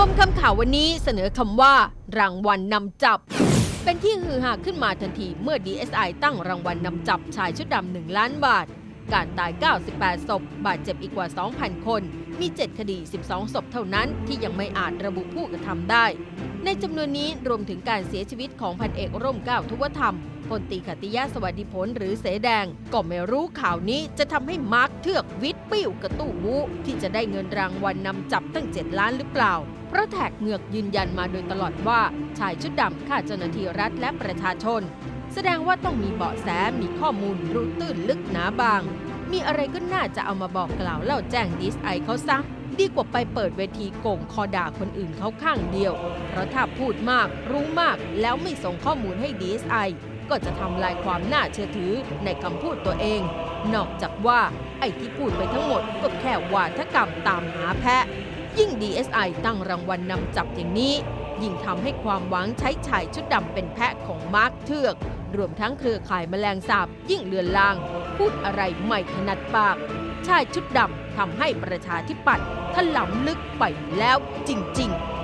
คำข่าววันนี้เสนอคำว่า รางวัลนำจับ เป็นที่ฮือฮาขึ้นมาทันทีเมื่อ DSI ตั้งรางวัลนำจับชายชุดดำหนึ่งล้านบาท การตาย 98 ศพ บาดเจ็บอีกกว่า 2,000 คน มี 7 คดี 12 ศพเท่านั้นที่ยังไม่อาจระบุผู้กระทำได้ ในจำนวนนี้รวมถึงการเสียชีวิตของพันเอกร่มเกล้าทุวธรรมพลตีขติยะสวัสดิผลหรือเสแดง ก็ไม่รู้ข่าวนี้จะทำให้มาร์คเทือกวิทย์ปิ้วกระตู้วูที่จะได้เงินรางวัลนำจับตั้ง 7 ล้านหรือเปล่า เพราะแท็กเงือกยืนยันมาโดยตลอดว่าชายชุดดำฆ่าเจ้าหน้าที่รัฐและประชาชน แสดงว่าต้องมีเบาะแสมีข้อมูลรู้ตื้นลึกหนาบาง มีอะไรก็น่าจะเอามาบอกกล่าวเล่าแจ้งดีสไอเขาซะดีกว่าไปเปิดเวทีโก่งคอด่าคนอื่นเขาข้างเดียว เพราะถ้าพูดมากรู้มากแล้วไม่ส่งข้อมูลให้ DSI ก็จะทำลายความน่าเชื่อถือในคำพูดตัวเอง นอกจากว่าไอ้ที่พูดไปทั้งหมดก็แค่วาทกรรมตามหาแพะ ยิ่ง DSI ตั้งรางวัลนนำจับอย่างนี้ ยิ่งทำให้ความหวังใช้ชายชุดดำเป็นแพะของมาร์คเทือก รวมทั้งเครือข่ายแมลงสาบยิ่งเลือนลาง พูดอะไรไม่ถนัดปาก ชายชุดดำทำให้ประชาธิปัตย์ถลำลึกไปแล้วจริง ๆ